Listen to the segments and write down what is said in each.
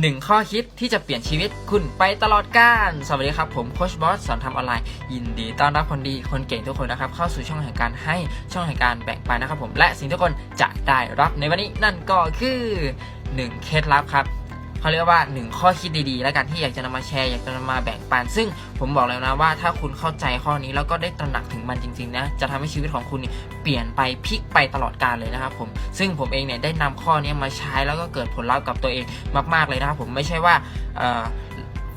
หนึ่งข้อคิดที่จะเปลี่ยนชีวิตคุณไปตลอดกาลสวัสดีครับผมโคชบอสสอนทำออนไลน์ ยินดีต้อนรับคนดีคนเก่งทุกคนนะครับ เข้าสู่ช่องแห่งการให้ช่องแห่งการแบ่งปันนะครับผมและสิ่งทุกคนจะได้รับในวันนี้นั่นก็คือหนึ่งเคล็ดลับครับ เขาเรียกว่าหนึ่งข้อคิดดีๆ แล้วกันที่อยากจะนำมาแชร์อยากจะนำมาแบ่งปัน ซึ่งผมบอกแล้วนะว่าถ้าคุณเข้าใจข้อนี้แล้วก็ได้ตระหนักถึงมันจริงๆนะจะทำให้ชีวิตของคุณเปลี่ยนไปพลิกไปตลอดกาลเลยนะครับผมซึ่งผมเองเนี่ยได้นำข้อนี้มาใช้แล้วก็เกิดผลลัพธ์กับตัวเองมากๆเลยนะครับผมไม่ใช่ว่าอ่อ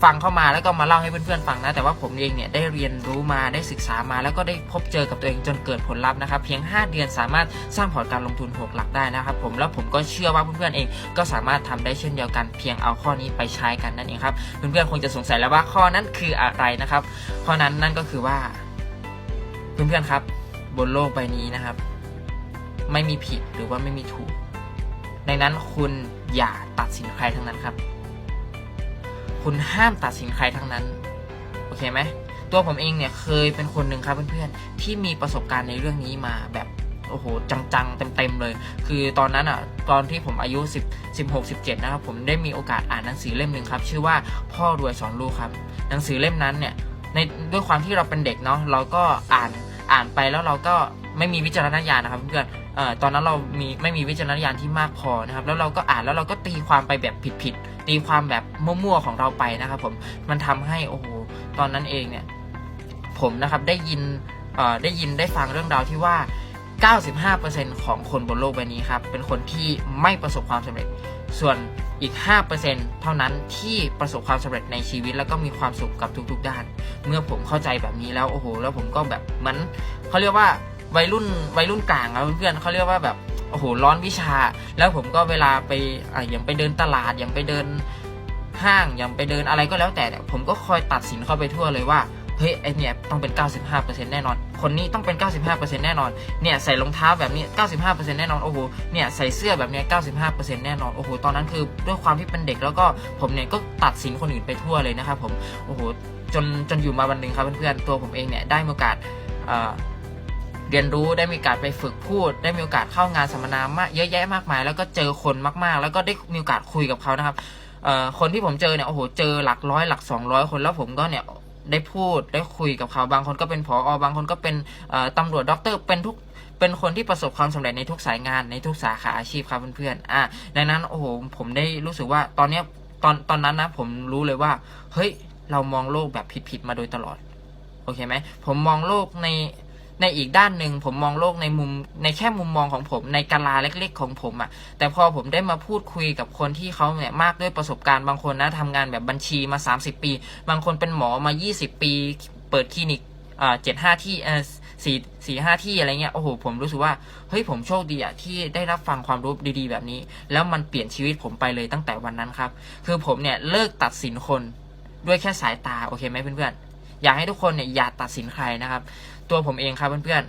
ฟังเข้ามาแล้วก็มาเล่าให้เพื่อนๆฟังนะ แต่ว่าผมเองเนี่ยได้เรียนรู้มาได้ศึกษามา แล้วก็ได้พบเจอกับตัวเองจนเกิดผลลัพธ์นะครับ เพียง 5 เดือนสามารถสร้างพอร์ตการลงทุน 6 หลักได้นะครับผมแล้วผมก็เชื่อว่าเพื่อนๆเองก็สามารถทำได้เช่นเดียวกัน เพียงเอาข้อนี้ไปใช้กันนั่นเองครับเพื่อนๆคงจะสงสัยแล้วว่าข้อนั้นคืออะไรนะครับข้อนั้นนั่นก็คือว่า เพื่อนๆครับ บนโลกใบนี้นะครับ ไม่มีผิดหรือว่าไม่มีถูกดังนั้นคุณอย่าตัดสินใครทั้งนั้นครับ คุณห้ามตัดสินใครทั้งนั้น โอเคไหม ตัวผมเองเนี่ยเคยเป็นคนหนึ่งครับเพื่อนๆ ที่มีประสบการณ์ในเรื่องนี้มาแบบโอ้โหจังๆ เต็มๆเลย คือตอนนั้นอะตอนที่ผมอายุ 10 16 17 นะครับ ผมได้มีโอกาสอ่านหนังสือเล่มหนึ่งครับ ชื่อว่าพ่อรวยสอนลูกครับ หนังสือเล่มนั้นเนี่ยในด้วยความที่เราเป็นเด็กเนาะเราก็อ่านอ่านไปแล้วเราก็ไม่มีวิจารณญาณนะครับเพื่อนๆเอ่อตอนนั้นเรามีไม่มีวิจารณญาณที่มากพอนะครับ แล้วเราก็อ่านแล้วเราก็ตีความไปแบบผิด ตีความแบบมั่วๆของเราไปนะครับผมมันทำให้โอ้โหตอนนั้นเองเนี่ยผมนะครับได้ยินได้ยินได้ฟังเรื่องราวที่ว่า 95%ของคนบนโลกใบนี้ครับเป็นคนที่ไม่ประสบความสำเร็จ ส่วนอีก 5%เท่านั้นที่ประสบความสำเร็จในชีวิตแล้วก็มีความสุขกับทุก ๆ ด้าน เมื่อผมเข้าใจแบบนี้แล้วโอ้โหแล้วผมก็แบบเหมันเขาเรียกว่าวัยรุ่นวัยรุ่นกลางอะเพื่อนเขาเรียกว่าแบบ โอ้โหร้อนวิชา แล้วผมก็เวลาไปอะอย่างไปเดินตลาดอย่างไปเดินห้างอย่างไปเดินอะไรก็แล้วแต่ ผมก็คอยตัดสินเข้าไปทั่วเลยว่าเฮ้ยไอเนี่ยต้องเป็น 95%แน่นอน คนนี้ต้องเป็น 95%แน่นอน เนี่ยใส่รองเท้าแบบนี้ 95%แน่นอน โอ้โห เนี่ยใส่เสื้อแบบนี้ 95%แน่นอน โอ้โห ตอนนั้นคือด้วยความที่เป็นเด็กแล้วก็ผมเนี่ยก็ตัดสินคนอื่นไปทั่วเลยนะครับผม โอ้โห จนจนอยู่มาวันหนึ่งครับเพื่อนๆ ตัวผมเองเนี่ยได้มีโอกาส เรียนรู้ได้มีโอกาสไปฝึกพูด ได้มีโอกาสเข้างานสัมมนามากเยอะแยะมากมาย แล้วก็เจอคนมากๆ แล้วก็ได้มีโอกาสคุยกับเขานะครับคนที่ผมเจอเนี่ยโอ้โหเจอหลักร้อยหลักสองร้อยคนแล้วผมก็เนี่ยได้พูดได้คุยกับเขาบางคนก็เป็นผออบางคนก็เป็นตำรวจด็อกเตอร์เป็นทุกเป็นคนที่ประสบความสำเร็จในทุกสายงานในทุกสาขาอาชีพครับเพื่อนๆอะดังนั้นโอ้โหผมได้รู้สึกว่าตอนเนี้ยตอนตอนนั้นนะผมรู้เลยว่า เฮ้ย เรามองโลกแบบผิดๆมาโดยตลอด โอเคไหมผมมองโลกใน ในอีกด้านหนึ่งผมมองโลกในมุมในแค่มุมมองของผมในกาลาเล็ก ๆ ของผมอะ่ะ แต่พอผมได้มาพูดคุยกับคนที่เขาเนี่ยมากด้วยประสบการณ์บางคนนะทำงานแบบบัญชีมา 30 ปี บางคนเป็นหมอมา 20 ปี เปิดคลินิกอ่าเจ็ดห้าที่เออสี่สี่ห้าที่อะไรเงี้ยโอ้โหผมรู้สึกว่าเฮ้ยผมโชคดีอะที่ได้รับฟังความรู้ดีๆ แบบนี้ แล้วมันเปลี่ยนชีวิตผมไปเลยตั้งแต่วันนั้นครับ คือผมเนี่ยเลิกตัดสินคนด้วยแค่สายตาโอเคไหมเพื่อนๆ อยากให้ทุกคนเนี่ยอย่าตัดสินใครนะครับ ตัวผมเองครับเพื่อน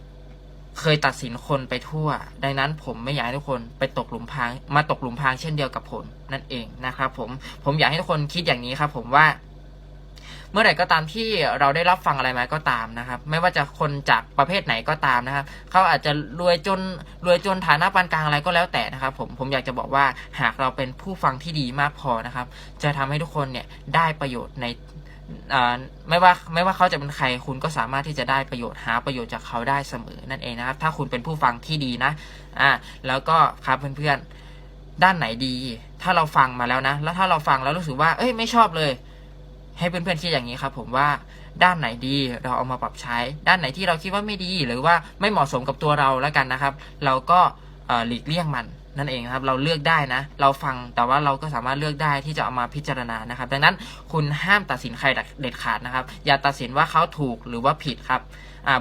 ๆ เคยตัดสินคนไปทั่ว ดังนั้นผมไม่อยากให้ทุกคนไปตกหลุมพรางมาตกหลุมพรางเช่นเดียวกับผมนั่นเองนะครับผมผมอยากให้ทุกคนคิดอย่างนี้ครับ ผมว่าเมื่อไหร่ก็ตามที่เราได้รับฟังอะไรมาก็ตามนะครับ ไม่ว่าจะคนจากประเภทไหนก็ตามนะครับ เขาอาจจะรวยจนรวยจนฐานะปานกลางอะไรก็แล้วแต่นะครับ ผมผมอยากจะบอกว่าหากเราเป็นผู้ฟังที่ดีมากพอนะครับ จะทำให้ทุกคนเนี่ยได้ประโยชน์ใน ไม่ว่าไม่ว่าเขาจะเป็นใครคุณก็สามารถที่จะได้ประโยชน์หาประโยชน์จากเขาได้เสมอนั่นเองนะครับ ถ้าคุณเป็นผู้ฟังที่ดีนะอ่าแล้วก็ครับเพื่อนๆด้านไหนดี ถ้าเราฟังมาแล้วนะ แล้วถ้าเราฟังแล้วรู้สึกว่าเอ้ยไม่ชอบเลย ให้เพื่อนๆคิดอย่างนี้ครับผมว่าด้านไหนดีเราเอามาปรับใช้ ด้านไหนที่เราคิดว่าไม่ดีหรือว่าไม่เหมาะสมกับตัวเราแล้วกันนะครับ เราก็หลีกเลี่ยงมัน นั่นเองครับเราเลือกได้นะ เราฟังแต่ว่าเราก็สามารถเลือกได้ที่จะเอามาพิจารณานะครับ ดังนั้นคุณห้ามตัดสินใครเด็ดขาดนะครับ อย่าตัดสินว่าเขาถูกหรือว่าผิดครับ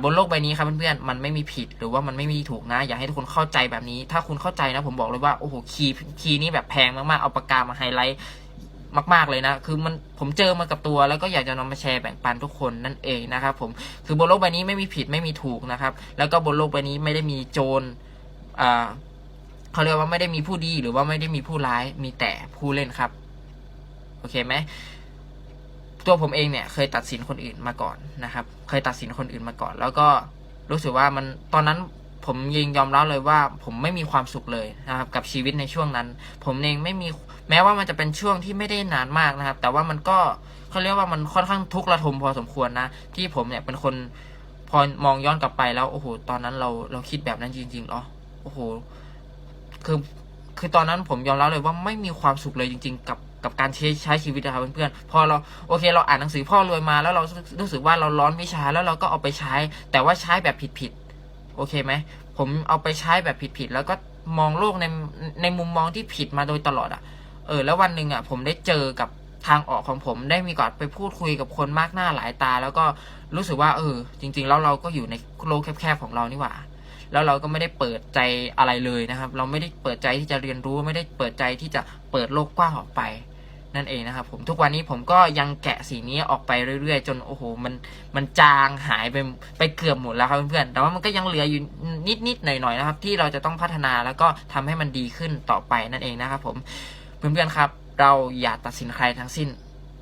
บนโลกใบนี้ครับเพื่อนๆมันไม่มีผิดหรือว่ามันไม่มีถูกนะ อยากให้ทุกคนเข้าใจแบบนี้ ถ้าคุณเข้าใจนะผมบอกเลยว่าโอ้โหคีย์คีย์นี้แบบแพงมากๆเอาปากกามาไฮไลท์มาก ๆ เลยนะ คือมันผมเจอมากับตัว แล้วก็อยากจะนำมาแชร์แบ่งปันทุกคนนั่นเองนะครับผม คือบนโลกใบนี้ไม่มีผิดไม่มีถูกนะครับ แล้วก็บนโลกใบนี้ไม่ได้มีโจรอ่า เขาเรียกว่าไม่ได้มีผู้ดีหรือว่าไม่ได้มีผู้ร้ายมีแต่ผู้เล่นครับ โอเคไหมตัวผมเองเนี่ยเคยตัดสินคนอื่นมาก่อนนะครับ เคยตัดสินคนอื่นมาก่อน แล้วก็รู้สึกว่ามันตอนนั้นผมยิงยอมรับเลยว่า ผมไม่มีความสุขเลยนะครับ กับชีวิตในช่วงนั้น ผมเองไม่มีแม้ว่ามันจะเป็นช่วงที่ไม่ได้นานมากนะครับ แต่ว่ามันก็เขาเรียกว่ามันค่อนข้างทุกข์ระทมพอสมควรนะ ที่ผมเนี่ยเป็นคนพอมองย้อนกลับไปแล้วโอ้โหตอนนั้นเราเราคิดแบบนั้นจริงๆหรอโอ้โห คือคือตอนนั้นผมยอมรับเลยว่าไม่มีความสุขเลยจริง ๆ กับกับการใช้ใช้ชีวิตนะครับเพื่อนๆพอเราโอเคเราอ่านหนังสือพ่อรวยมาแล้วเรารู้สึกว่าเราร้อนวิชาแล้วเราก็เอาไปใช้ แต่ว่าใช้แบบผิดๆโอเคไหมผมเอาไปใช้แบบผิดๆแล้วก็มองโลกในในมุมมองที่ผิดมาโดยตลอดอะ เออ แล้ววันหนึ่งอะ ผมได้เจอกับทางออกของผมได้มีโอกาสไปพูดคุยกับคนมากหน้าหลายตา แล้วก็รู้สึกว่า เออ จริง ๆ แล้วเราก็อยู่ในโลกแคบๆของเรานี่หว่า แล้วเราก็ไม่ได้เปิดใจอะไรเลยนะครับ เราไม่ได้เปิดใจที่จะเรียนรู้ไม่ได้เปิดใจที่จะเปิดโลกกว้างออกไปนั่นเองนะครับผมทุกวันนี้ผมก็ยังแกะสีนี้ออกไปเรื่อยๆ จนโอ้โหมันมันจางหายไปไปเกือบหมดแล้วครับเพื่อนๆแต่ว่ามันก็ยังเหลืออยู่นิดๆหน่อยๆนะครับ ที่เราจะต้องพัฒนาแล้วก็ทำให้มันดีขึ้นต่อไปนั่นเองนะครับผมเพื่อนๆครับ เราอย่าตัดสินใครทั้งสิ้น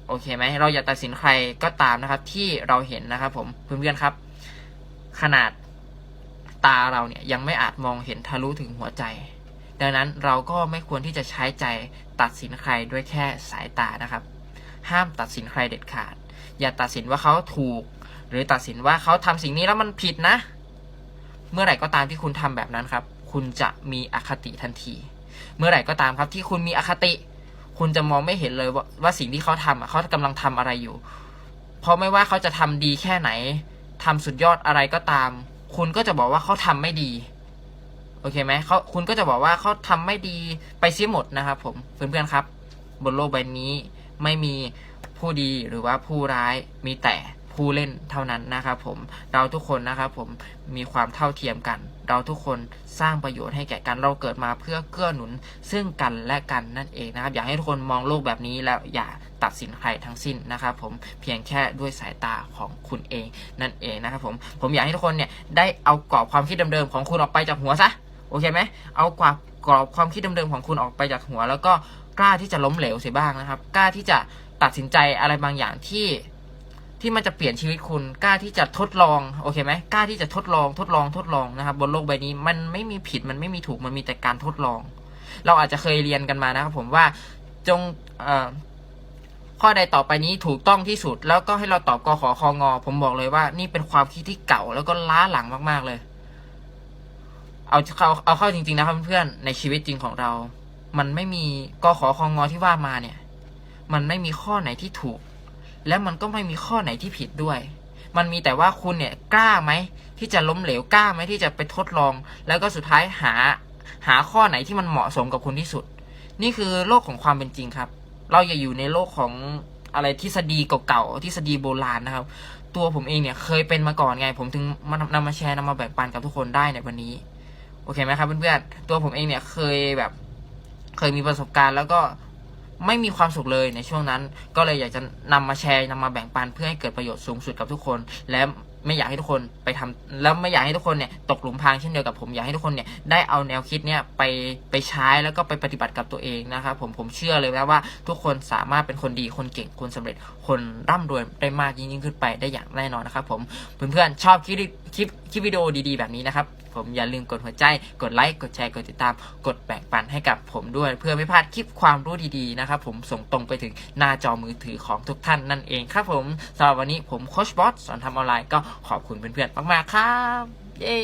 โอเคไหมเราอย่าตัดสินใครก็ตามนะครับที่เราเห็นนะครับผมเพื่อนๆครับ ขนาด ตาเราเนี่ยยังไม่อาจมองเห็นทะลุถึงหัวใจ ดังนั้นเราก็ไม่ควรที่จะใช้ใจตัดสินใครด้วยแค่สายตานะครับ ห้ามตัดสินใครเด็ดขาด อย่าตัดสินว่าเขาถูก หรือตัดสินว่าเขาทำสิ่งนี้แล้วมันผิดนะ เมื่อไหร่ก็ตามที่คุณทำแบบนั้นครับ คุณจะมีอคติทันที เมื่อไหร่ก็ตามครับที่คุณมีอคติ คุณจะมองไม่เห็นเลยว่าว่าสิ่งที่เขาทำเขากำลังทำอะไรอยู่ เพราะไม่ว่าเขาจะทำดีแค่ไหนทำสุดยอดอะไรก็ตาม คุณก็จะบอกว่าเขาทำไม่ดี โอเคไหมเขาคุณก็จะบอกว่าเขาทำไม่ดีไปเสียหมดนะครับผมเพื่อนๆครับ บนโลกใบนี้ไม่มีผู้ดีหรือว่าผู้ร้ายมีแต่ ผู้เล่นเท่านั้นนะครับผมเราทุกคนนะครับผมมีความเท่าเทียมกัน เราทุกคนสร้างประโยชน์ให้แก่กันเราเกิดมาเพื่อเกื้อหนุนซึ่งกันและกันนั่นเองนะครับ อยากให้ทุกคนมองโลกแบบนี้แล้วอย่าตัดสินใครทั้งสิ้นนะครับผมเพียงแค่ด้วยสายตาของคุณเองนั่นเองนะครับผมผมอยากให้ทุกคนเนี่ยได้เอากรอบความคิดเดิมๆของคุณออกไปจากหัวซะโอเคไหมเอากรอบกรอบความคิดเดิมๆของคุณออกไปจากหัว แล้วก็กล้าที่จะล้มเหลวเสียบ้างนะครับ กล้าที่จะตัดสินใจอะไรบางอย่างที่ ที่มันจะเปลี่ยนชีวิตคุณกล้าที่จะทดลองโอเคไหมกล้าที่จะทดลองทดลองทดลองนะครับ บนโลกใบนี้มันไม่มีผิดมันไม่มีถูกมันมีแต่การทดลอง เราอาจจะเคยเรียนกันมานะครับผมว่าจงข้อใดต่อไปนี้ถูกต้องที่สุด แล้วก็ให้เราตอบกขอคองอ ผมบอกเลยว่า นี่เป็นความคิดที่เก่าแล้วก็ล้าหลังมาก ๆเลย เอาเข้าเอาเข้าจริง ๆ นะครับเพื่อนๆในชีวิตจริงของเรา มันไม่มีกขอคองอที่ว่ามาเนี่ย มันไม่มีข้อไหนที่ถูก และมันก็ไม่มีข้อไหนที่ผิดด้วย มันมีแต่ว่าคุณเนี่ยกล้าไหมที่จะล้มเหลวกล้าไหมที่จะไปทดลอง แล้วก็สุดท้ายหาหาข้อไหนที่มันเหมาะสมกับคุณที่สุด นี่คือโลกของความเป็นจริงครับ เราอย่าอยู่ในโลกของอะไรทฤษฎีเก่าๆทฤษฎีโบราณนะครับ ตัวผมเองเนี่ยเคยเป็นมาก่อนไง ผมถึงมานำมาแชร์นำมาแบ่งปันกับทุกคนได้ในวันนี้ โอเคไหมครับเพื่อนๆตัวผมเองเนี่ยเคยแบบ เคยมีประสบการณ์แล้วก็ ไม่มีความสุขเลยในช่วงนั้น ก็เลยอยากจะนำมาแชร์นำมาแบ่งปันเพื่อให้เกิดประโยชน์สูงสุดกับทุกคน และ ไม่อยากให้ทุกคนไปทำแล้วไม่อยากให้ทุกคนเนี่ยตกหลุมพรางเช่นเดียวกับผมอยากให้ทุกคนเนี่ยได้เอาแนวคิดเนี่ยไปไปใช้แล้วก็ไปปฏิบัติกับตัวเองนะครับผมผมเชื่อเลยนะว่าทุกคนสามารถเป็นคนดีคนเก่งคนสำเร็จ คนร่ำรวยได้มากยิ่งยิ่งขึ้นไปได้อย่างแน่นอนนะครับผมเพื่อนๆชอบคลิปคลิปคลิปวิดีโอดีๆแบบนี้นะครับผมอย่าลืมกดหัวใจ กดไลค์ กดแชร์ กดติดตาม กดแบ่งปันให้กับผมด้วย เพื่อไม่พลาดคลิปความรู้ดีๆนะครับผมส่งตรงไปถึงหน้าจอมือถือของทุกท่านนั่นเองครับผมสำหรับวันนี้ผมโคชบอสสอนทำออนไลน์ก็ขอบคุณเพื่อนๆมากๆครับ เย้